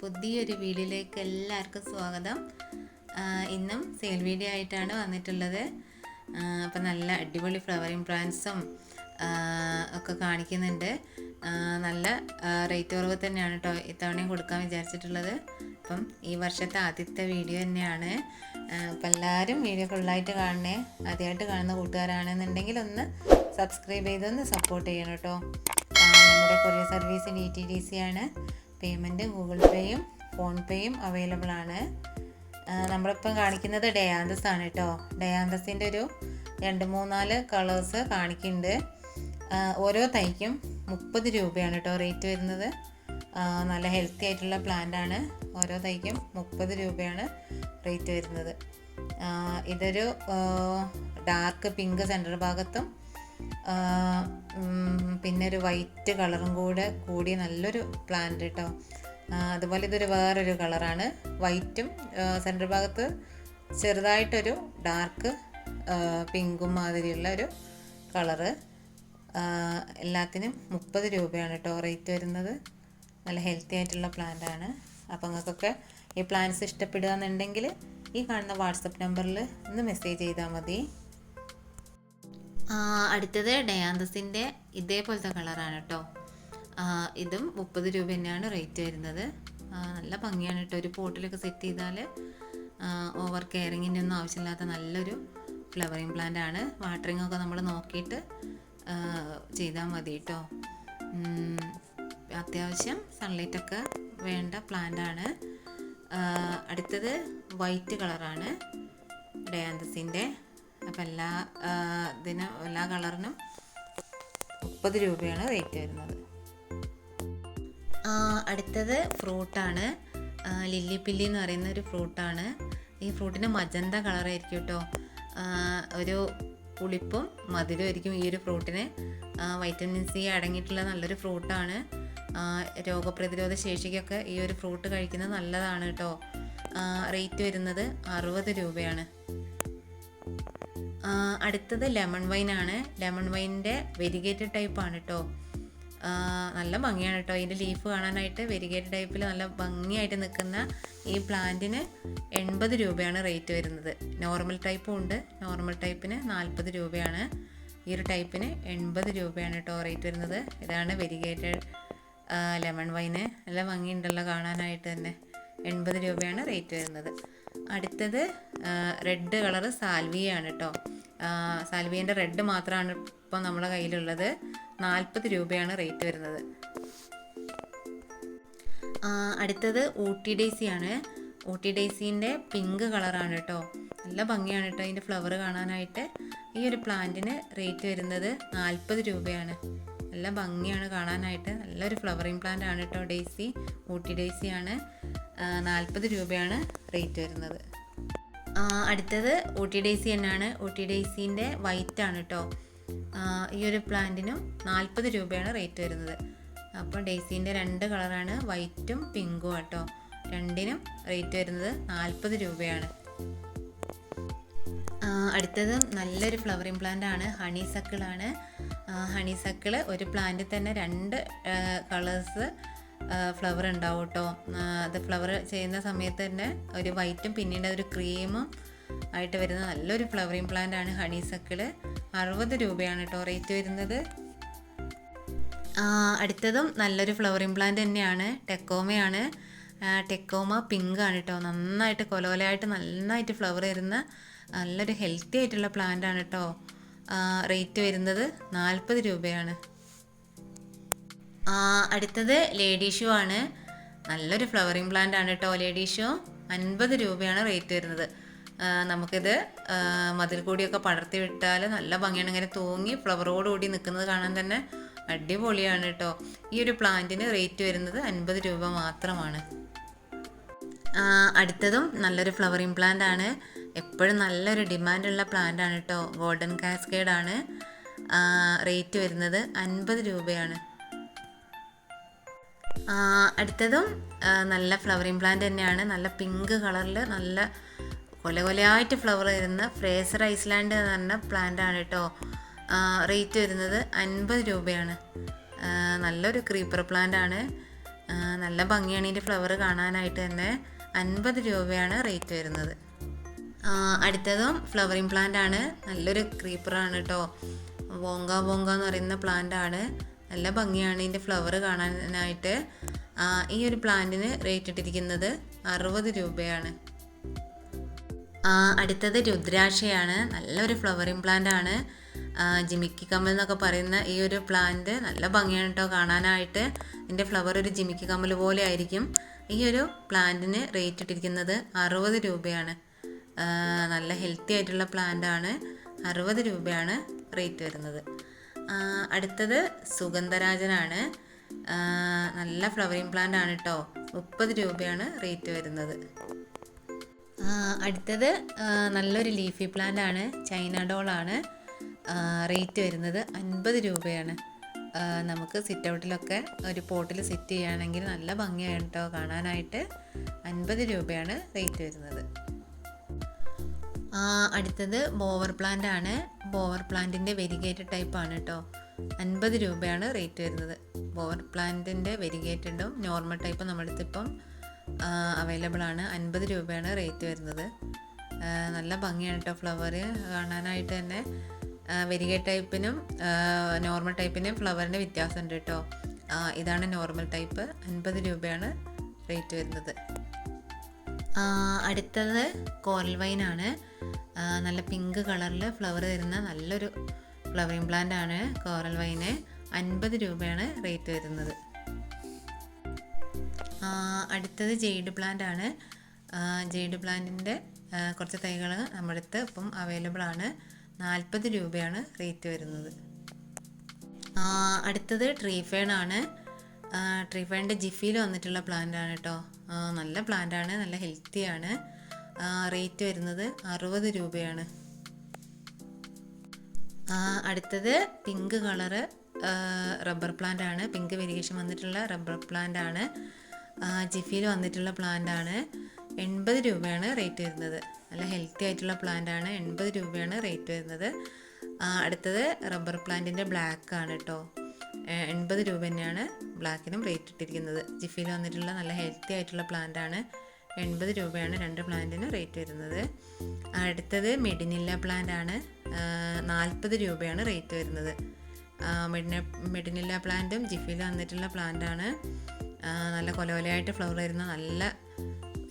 പുതിയൊരു വീഡിയോയിലേക്ക് എല്ലാവർക്കും സ്വാഗതം. ഇന്നും സെയിൽ വീഡിയോ ആയിട്ടാണ് വന്നിട്ടുള്ളത്. അപ്പം നല്ല അടിപൊളി ഫ്ലവറിങ് പ്ലാന്റ്സും ഒക്കെ കാണിക്കുന്നുണ്ട്. നല്ല റേറ്റ് കുറവ് തന്നെയാണ് കേട്ടോ ഇത്തവണയും കൊടുക്കാൻ വിചാരിച്ചിട്ടുള്ളത്. അപ്പം ഈ വർഷത്തെ ആദ്യത്തെ വീഡിയോ തന്നെയാണ്. അപ്പം എല്ലാവരും വീഡിയോ ഫുള്ളായിട്ട് കാണണേ. ആദ്യമായിട്ട് കാണുന്ന കൂട്ടുകാരാണെന്നുണ്ടെങ്കിൽ ഒന്ന് സബ്സ്ക്രൈബ് ചെയ്തൊന്ന് സപ്പോർട്ട് ചെയ്യണം കേട്ടോ നമ്മുടെ courier service D T D C ആണ്. പേയ്മെന്റ് ഗൂഗിൾ പേയും ഫോൺ പേയും അവൈലബിൾ ആണ്. നമ്മളിപ്പം കാണിക്കുന്നത് ഡയാന്തസ് ആണ് കേട്ടോ ഡയാന്തസിന്റെ ഒരു രണ്ട് മൂന്നാൽ കളേഴ്സ് കാണിക്കുന്നുണ്ട്. ഓരോ തൈക്കും മുപ്പത് രൂപയാണ് കേട്ടോ റേറ്റ് വരുന്നത്. നല്ല ഹെൽത്തി ആയിട്ടുള്ള പ്ലാന്റ് ആണ്. ഓരോ തൈക്കും മുപ്പത് രൂപയാണ് റേറ്റ് വരുന്നത്. ഇതൊരു ഡാർക്ക് പിങ്ക് സെന്റർ ഭാഗത്തും പിന്നെ ഒരു വൈറ്റ് കളറും കൂടെ കൂടിയ നല്ലൊരു പ്ലാന്റ് കേട്ടോ അതുപോലെ ഇതൊരു വേറൊരു കളറാണ് വൈറ്റും സെന്റർ ഭാഗത്ത് ചെറുതായിട്ടൊരു ഡാർക്ക് പിങ്കും മാതിരിയുള്ള ഒരു കളറ് എല്ലാത്തിനും മുപ്പത് രൂപയാണ് കേട്ടോ റേറ്റ് വരുന്നത്. നല്ല ഹെൽത്തി ആയിട്ടുള്ള പ്ലാന്റ് ആണ്. അപ്പോൾ നിങ്ങൾക്കൊക്കെ ഈ പ്ലാന്റ്സ് ഇഷ്ടപ്പെടുക എന്നുണ്ടെങ്കിൽ ഈ കാണുന്ന വാട്സപ്പ് നമ്പറിൽ ഒന്ന് മെസ്സേജ് ചെയ്താൽ മതി. അടുത്തത് ഡയാന്തസിന്റെ ഇതേപോലത്തെ കളറാണ് കേട്ടോ. ഇതും മുപ്പത് രൂപ തന്നെയാണ് റേറ്റ് വരുന്നത് നല്ല ഭംഗിയാണ് കേട്ടോ. ഒരു പോട്ടിലൊക്കെ സെറ്റ് ചെയ്താൽ ഓവർ കെയറിങ്ങിന്റെ ഒന്നും ആവശ്യമില്ലാത്ത നല്ലൊരു ഫ്ലവറിങ് പ്ലാന്റ് ആണ്. വാട്ടറിങ് ഒക്കെ നമ്മൾ നോക്കിയിട്ട് ചെയ്താൽ മതി കേട്ടോ. അത്യാവശ്യം സൺലൈറ്റൊക്കെ വേണ്ട പ്ലാന്റ് ആണ്. അടുത്തത് വൈറ്റ് കളറാണ് ഡയാന്തസിന്റെ അപ്പം എല്ലാ ഇതിനും എല്ലാ കളറിനും മുപ്പത് രൂപയാണ് റേറ്റ് വരുന്നത്. അടുത്തത് ഫ്രൂട്ടാണ്. ലില്ലി പില്ലി എന്ന് പറയുന്ന ഒരു ഫ്രൂട്ടാണ്. ഈ ഫ്രൂട്ടിന് മജന്ത കളറായിരിക്കും കേട്ടോ. ഒരു പുളിപ്പും മധുരവും ആയിരിക്കും ഈ ഒരു ഫ്രൂട്ടിന്. വൈറ്റമിൻ സി അടങ്ങിയിട്ടുള്ള നല്ലൊരു ഫ്രൂട്ടാണ്. രോഗപ്രതിരോധ ശേഷിക്കൊക്കെ ഈ ഒരു ഫ്രൂട്ട് കഴിക്കുന്നത് നല്ലതാണ് കേട്ടോ. റേറ്റ് വരുന്നത് അറുപത് രൂപയാണ്. അടുത്തത് ലെമൺ വൈൻ ആണ്. ലെമൺ വൈനിന്റെ വെരിഗേറ്റഡ് ടൈപ്പ് ആണ് കേട്ടോ നല്ല ഭംഗിയാണ് കേട്ടോ ഇതിന്റെ ലീഫ് കാണാനായിട്ട് വെരിഗേറ്റഡ് ടൈപ്പിൽ നല്ല ഭംഗിയായിട്ട് നിൽക്കുന്ന ഈ പ്ലാന്റിന് എൺപത് രൂപയാണ് റേറ്റ് വരുന്നത്. നോർമൽ ടൈപ്പും ഉണ്ട്. നോർമൽ ടൈപ്പിന് നാൽപ്പത് രൂപയാണ്. ഈ ഒരു ടൈപ്പിന് എൺപത് രൂപയാണ് കേട്ടോ റേറ്റ് വരുന്നത്. ഇതാണ് വെരിഗേറ്റഡ് ലെമൺ വൈന്. നല്ല ഭംഗിയുണ്ടല്ലോ കാണാനായിട്ട് തന്നെ. എൺപത് രൂപയാണ് റേറ്റ് വരുന്നത്. അടുത്തത് റെഡ് കളറ് സാൽവിയാണ് കേട്ടോ സാൽവിയന്റെ റെഡ് മാത്രമാണ് ഇപ്പോൾ നമ്മുടെ കയ്യിലുള്ളത്. നാൽപ്പത് രൂപയാണ് റേറ്റ് വരുന്നത്. അടുത്തത് ഊട്ടി ഡേസി ആണ് ഊട്ടി ഡേസിന്റെ പിങ്ക് കളറാണ് കേട്ടോ നല്ല ഭംഗിയാണ് കേട്ടോ അതിന്റെ ഫ്ലവർ കാണാനായിട്ട്. ഈ ഒരു പ്ലാന്റിന് റേറ്റ് വരുന്നത് നാൽപ്പത് രൂപയാണ്. നല്ല ഭംഗിയാണ് കാണാനായിട്ട്. നല്ലൊരു ഫ്ലവറിങ് പ്ലാന്റ് ആണ് കേട്ടോ ഡേസി ഊട്ടി ഡേസി ആണ് നാൽപ്പത് രൂപയാണ് റേറ്റ് വരുന്നത്. അടുത്തത് ഊട്ടി ഡേസി തന്നെയാണ്. ഊട്ടി ഡേസിന്റെ വൈറ്റ് ആണ് കേട്ടോ ഈ ഒരു പ്ലാന്റിനും നാൽപ്പത് രൂപയാണ് റേറ്റ് വരുന്നത്. അപ്പോൾ ഡേസീന്റെ രണ്ട് കളറാണ് വൈറ്റും പിങ്കും കേട്ടോ രണ്ടിനും റേറ്റ് വരുന്നത് നാൽപ്പത് രൂപയാണ്. അടുത്തത് നല്ലൊരു ഫ്ലവറിങ് പ്ലാന്റ് ആണ് ഹണി സക്കിളാണ് ഹണി സക്കിൾ ഒരു പ്ലാന്റിൽ തന്നെ രണ്ട് കളേഴ്സ് ഫ്ലവർ ഉണ്ടാവും കേട്ടോ അത് ഫ്ലവർ ചെയ്യുന്ന സമയത്ത് തന്നെ ഒരു വൈറ്റും പിന്നീട് ഒരു ക്രീമും ആയിട്ട് വരുന്ന നല്ലൊരു ഫ്ലവറിങ് പ്ലാന്റ് ആണ് ഹണി സക്കിൾ അറുപത് രൂപയാണ് കേട്ടോ റേറ്റ് വരുന്നത്. അടുത്തതും നല്ലൊരു ഫ്ലവറിങ് പ്ലാന്റ് തന്നെയാണ്. ടെക്കോമയാണ് ടെക്കോമ പിങ്ക് ആണ് കേട്ടോ നന്നായിട്ട് കൊലോലയായിട്ട് നന്നായിട്ട് ഫ്ലവർ വരുന്ന നല്ലൊരു ഹെൽത്തി ആയിട്ടുള്ള പ്ലാന്റ് ആണ് കേട്ടോ റേറ്റ് വരുന്നത് നാൽപ്പത് രൂപയാണ്. അടുത്തത് ലേഡി ഷൂ ആണ്. നല്ലൊരു ഫ്ലവറിങ് പ്ലാന്റ് ആണ് കേട്ടോ ലേഡി ഷൂ. അൻപത് രൂപയാണ് റേറ്റ് വരുന്നത്. നമുക്കിത് മതിൽ കൂടിയൊക്കെ പടർത്തി വിട്ടാൽ നല്ല ഭംഗിയാണ്. ഇങ്ങനെ തൂങ്ങി ഫ്ലവറോട് കൂടി നിൽക്കുന്നത് കാണാൻ തന്നെ അടിപൊളിയാണ് കേട്ടോ ഈ ഒരു പ്ലാന്റിന് റേറ്റ് വരുന്നത് അൻപത് രൂപ മാത്രമാണ്. അടുത്തതും നല്ലൊരു ഫ്ലവറിങ് പ്ലാന്റ് ആണ്. എപ്പോഴും നല്ലൊരു ഡിമാൻഡുള്ള പ്ലാന്റ് ആണ് കേട്ടോ ഗോൾഡൻ കാസ്കേഡ് ആണ്. റേറ്റ് വരുന്നത് അൻപത് രൂപയാണ്. അടുത്തതും നല്ല ഫ്ലവറിങ് പ്ലാന്റ് തന്നെയാണ്. നല്ല പിങ്ക് കളറിൽ നല്ല കൊല കൊലയായിട്ട് ഫ്ലവർ വരുന്ന ഫ്രേസർ ഐസ്ലാൻഡ് എന്ന് പറഞ്ഞ പ്ലാന്റ് ആണ് കേട്ടോ. റേറ്റ് വരുന്നത് അൻപത് രൂപയാണ്. നല്ലൊരു ക്രീപ്പർ പ്ലാന്റ് ആണ്. നല്ല ഭംഗിയാണ് ഇതിന്റെ ഫ്ലവർ കാണാനായിട്ട് തന്നെ. അൻപത് രൂപയാണ് റേറ്റ് വരുന്നത്. അടുത്തതും ഫ്ലവറിങ് പ്ലാന്റ് ആണ്. നല്ലൊരു ക്രീപ്പറാണ് കേട്ടോ. വോങ്ക വോങ്ക എന്ന് പറയുന്ന പ്ലാന്റ് ആണ്. നല്ല ഭംഗിയാണ് ഇതിന്റെ ഫ്ലവർ കാണാനായിട്ട്. ഈ ഒരു പ്ലാന്റിന് റേറ്റ് ഇട്ടിരിക്കുന്നത് അറുപത് രൂപയാണ്. അടുത്തത് രുദ്രാക്ഷയാണ്. നല്ലൊരു ഫ്ലവറിങ് പ്ലാന്റ് ആണ്. ജിമിക്കി കമ്മൽ എന്നൊക്കെ പറയുന്ന ഈ ഒരു പ്ലാന്റ് നല്ല ഭംഗിയാണ് കേട്ടോ കാണാനായിട്ട്. ഇതിന്റെ ഫ്ലവർ ഒരു ജിമിക്കി കമ്മൽ പോലെ ആയിരിക്കും. ഈ ഒരു പ്ലാന്റിന് റേറ്റ് ഇട്ടിരിക്കുന്നത് അറുപത് രൂപയാണ്. നല്ല ഹെൽത്തി ആയിട്ടുള്ള പ്ലാന്റ് ആണ്. അറുപത് രൂപയാണ് റേറ്റ് വരുന്നത്. അടുത്തത് സുഗന്ധരാജനാണ്. നല്ല ഫ്ലവറിങ് പ്ലാന്റ് ആണ് കേട്ടോ മുപ്പത് രൂപയാണ് റേറ്റ് വരുന്നത്. അടുത്തത് നല്ലൊരു ലീഫി പ്ലാന്റ് ആണ്. ചൈന ഡോളാണ് റേറ്റ് വരുന്നത് അൻപത് രൂപയാണ്. നമുക്ക് സിറ്റ് ഔട്ടിലൊക്കെ ഒരു പോട്ടിൽ സെറ്റ് ചെയ്യുകയാണെങ്കിൽ നല്ല ഭംഗിയാണ് കേട്ടോ കാണാനായിട്ട്. അൻപത് രൂപയാണ് റേറ്റ് വരുന്നത്. അടുത്തത് ബോവർ പ്ലാന്റ് ആണ്. ബോവർ പ്ലാന്റിന്റെ വെരിഗേറ്റഡ് ടൈപ്പാണ് കേട്ടോ അൻപത് രൂപയാണ് റേറ്റ് വരുന്നത്. പവർ പ്ലാന്റിന്റെ വെരിഗേറ്റഡും നോർമൽ ടൈപ്പും ഇപ്പം അവൈലബിൾ ആണ്. അൻപത് രൂപയാണ് റേറ്റ് വരുന്നത്. നല്ല ഭംഗിയാണ് കേട്ടോ ഫ്ലവർ കാണാനായിട്ട് തന്നെ വെരിഗേറ്റ് ടൈപ്പിനും നോർമൽ ടൈപ്പിനും ഫ്ലവറിന്റെ വ്യത്യാസമുണ്ട് കേട്ടോ ഇതാണ് നോർമൽ ടൈപ്പ് അൻപത് രൂപയാണ് റേറ്റ് വരുന്നത്. അടുത്തത് കോറൽ വൈനാണ്. നല്ല പിങ്ക് കളറിൽ ഫ്ലവർ തരുന്ന നല്ലൊരു ഫ്ലവറിങ് പ്ലാന്റ് ആണ് കോറൽ വൈന് അൻപത് രൂപയാണ് റേറ്റ് വരുന്നത്. അടുത്തത് ജെയ്ഡ് പ്ലാന്റ് ആണ്. ജെയ്ഡ് പ്ലാന്റിന്റെ കുറച്ച് തൈകൾ നമ്മുടെ അടുത്ത് ഇപ്പം അവൈലബിൾ ആണ്. നാൽപ്പത് രൂപയാണ് റേറ്റ് വരുന്നത്. അടുത്തത് ട്രീഫേൺ ആണ്. ട്രീഫേണിന്റെ ട്രീ ഫേണിന്റെ ജിഫിയിൽ വന്നിട്ടുള്ള പ്ലാന്റ് ആണ് കേട്ടോ നല്ല പ്ലാന്റ് ആണ് നല്ല ഹെൽത്തി ആണ്. റേറ്റ് വരുന്നത് അറുപത് രൂപയാണ്. അടുത്തത് പിങ്ക് കളറ് റബ്ബർ പ്ലാന്റ് ആണ്. പിങ്ക് വേരിയേഷൻ വന്നിട്ടുള്ള റബ്ബർ പ്ലാന്റ് ആണ്. ജിഫിയിൽ വന്നിട്ടുള്ള പ്ലാന്റ് ആണ്. എൺപത് രൂപയാണ് റേറ്റ് വരുന്നത്. നല്ല ഹെൽത്തി ആയിട്ടുള്ള പ്ലാന്റ് ആണ്. എൺപത് രൂപയാണ് റേറ്റ് വരുന്നത്. അടുത്തത് റബ്ബർ പ്ലാന്റിന്റെ ബ്ലാക്ക് ആണ് കേട്ടോ എൺപത് രൂപ തന്നെയാണ് ബ്ലാക്കിനും റേറ്റ് ഇട്ടിരിക്കുന്നത്. ജിഫിയിൽ വന്നിട്ടുള്ള നല്ല ഹെൽത്തി ആയിട്ടുള്ള പ്ലാന്റ് ആണ്. എൺപത് രൂപയാണ് രണ്ട് പ്ലാന്റിന് റേറ്റ് വരുന്നത്. അടുത്തത് മെഡിനില്ല പ്ലാന്റ് ആണ്. നാൽപ്പത് രൂപയാണ് റേറ്റ് വരുന്നത്. മെഡിന മെഡിനില്ല പ്ലാന്റും ജിഫിൽ വന്നിട്ടുള്ള പ്ലാന്റാണ് നല്ല കൊലകൊലയായിട്ട് ഫ്ലവർ വരുന്ന നല്ല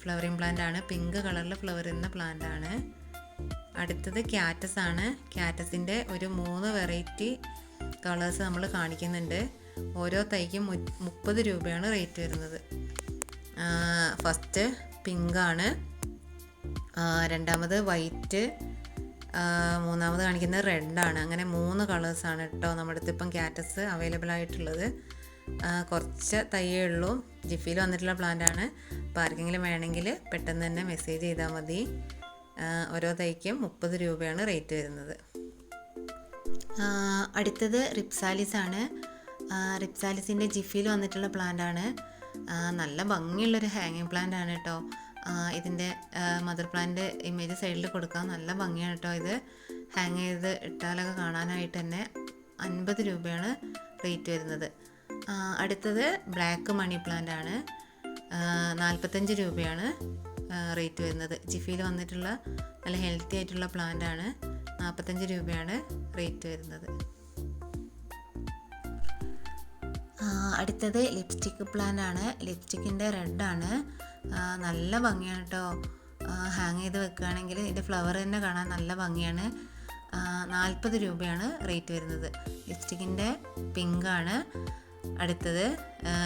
ഫ്ലവറിങ് പ്ലാന്റ് ആണ് പിങ്ക് കളറിൽ ഫ്ലവർ വരുന്ന പ്ലാന്റ് ആണ് അടുത്തത് ക്യാറ്റസ് ആണ്. ക്യാറ്റസിന്റെ ഒരു മൂന്ന് വെറൈറ്റി കളേഴ്സ് നമ്മൾ കാണിക്കുന്നുണ്ട്. ഓരോ തൈക്കും മുപ്പത് രൂപയാണ് റേറ്റ് വരുന്നത്. ഫസ്റ്റ് പിങ്കാണ് രണ്ടാമത് വൈറ്റ് മൂന്നാമത് കാണിക്കുന്നത് റെഡാണ്. അങ്ങനെ മൂന്ന് കളേഴ്സാണ് കേട്ടോ നമ്മുടെ അടുത്ത് ഇപ്പം ക്യാറ്റസ് അവൈലബിൾ ആയിട്ടുള്ളത്. കുറച്ച് തയ്യേ ഉള്ളൂ. ജിഫിയിൽ വന്നിട്ടുള്ള പ്ലാന്റാണ് അപ്പോൾ ആർക്കെങ്കിലും വേണമെങ്കിൽ പെട്ടെന്ന് തന്നെ മെസ്സേജ് ചെയ്താൽ മതി. ഓരോ തൈക്കും മുപ്പത് രൂപയാണ് റേറ്റ് വരുന്നത്. അടുത്തത് റിപ്സാലിസ് ആണ്. റിപ്സാലിസിന്റെ ജിഫിയിൽ വന്നിട്ടുള്ള പ്ലാന്റാണ് നല്ല ഭംഗിയുള്ളൊരു ഹാങ്ങിങ് പ്ലാന്റ് ആണ് കേട്ടോ ഇതിന്റെ മദർ പ്ലാന്റ് ഇമേജ് സൈഡിൽ കൊടുക്കാം നല്ല ഭംഗിയാണ് കേട്ടോ ഇത്. ഹാങ് ചെയ്ത് ഇട്ടാലൊക്കെ കാണാനായിട്ട് തന്നെ അൻപത് രൂപയാണ് റേറ്റ് വരുന്നത്. അടുത്തത് ബ്ലാക്ക് മണി പ്ലാന്റ് ആണ്. നാൽപ്പത്തഞ്ച് രൂപയാണ് റേറ്റ് വരുന്നത്. ജിഫിയിൽ വന്നിട്ടുള്ള നല്ല ഹെൽത്തി ആയിട്ടുള്ള പ്ലാന്റ് ആണ്. നാൽപ്പത്തഞ്ച് രൂപയാണ് റേറ്റ് വരുന്നത്. അടുത്തത് ലിപ്സ്റ്റിക്ക് പ്ലാന്റ് ആണ്. ലിപ്സ്റ്റിക്കിന്റെ റെഡാണ് നല്ല ഭംഗിയാണ് കേട്ടോ ഹാങ് ചെയ്ത് വെക്കുകയാണെങ്കിൽ ഇതിന്റെ ഫ്ലവർ തന്നെ കാണാൻ നല്ല ഭംഗിയാണ്. നാൽപ്പത് രൂപയാണ് റേറ്റ് വരുന്നത്. ലിപ്സ്റ്റിക്കിന്റെ പിങ്കാണ് അടുത്തത്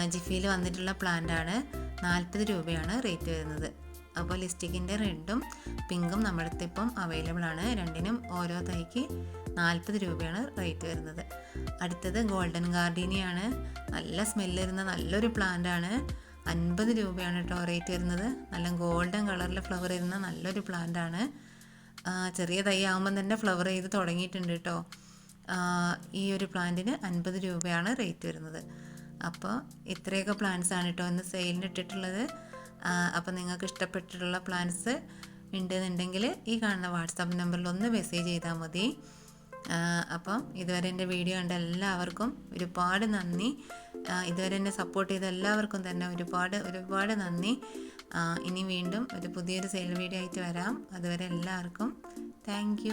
ജിഫിയിൽ വന്നിട്ടുള്ള പ്ലാന്റ് ആണ്. നാൽപ്പത് രൂപയാണ് റേറ്റ് വരുന്നത്. അപ്പോൾ ലിസ്റ്റിക്കിന്റെ റെഡും പിങ്കും നമ്മുടെ ഇപ്പം അവൈലബിൾ ആണ്. രണ്ടിനും ഓരോ തൈക്ക് നാൽപ്പത് രൂപയാണ് റേറ്റ് വരുന്നത്. അടുത്തത് ഗോൾഡൻ ഗാർഡീനിയാണ് നല്ല സ്മെല്ല് വരുന്ന നല്ലൊരു പ്ലാന്റ് ആണ്. അൻപത് രൂപയാണ് കേട്ടോ റേറ്റ് വരുന്നത്. നല്ല ഗോൾഡൻ കളറിൽ ഫ്ലവർ വരുന്ന നല്ലൊരു പ്ലാന്റ് ആണ്. ചെറിയ തൈ ആകുമ്പം തന്നെ ഫ്ലവർ ചെയ്ത് തുടങ്ങിയിട്ടുണ്ട് കേട്ടോ ഈ ഒരു പ്ലാന്റിന് അൻപത് രൂപയാണ് റേറ്റ് വരുന്നത്. അപ്പോൾ ഇത്രയൊക്കെ പ്ലാന്റ്സ് ആണ് കേട്ടോ ഇന്ന് സെയിലിന് ഇട്ടിട്ടുള്ളത്. അപ്പോൾ നിങ്ങൾക്ക് ഇഷ്ടപ്പെട്ടിട്ടുള്ള പ്ലാൻസ് ഉണ്ടെന്നുണ്ടെങ്കിൽ ഈ കാണുന്ന വാട്സാപ്പ് നമ്പറിൽ ഒന്ന് മെസ്സേജ് ചെയ്താൽ മതി. അപ്പം ഇതുവരെ എന്റെ വീഡിയോ കണ്ട എല്ലാവർക്കും ഒരുപാട് നന്ദി. ഇതുവരെ എന്നെ സപ്പോർട്ട് ചെയ്ത എല്ലാവർക്കും തന്നെ ഒരുപാട് ഒരുപാട് നന്ദി. ഇനി വീണ്ടും ഒരു പുതിയൊരു സെയിൽ വീഡിയോ ആയിട്ട് വരാം. അതുവരെ എല്ലാവർക്കും താങ്ക്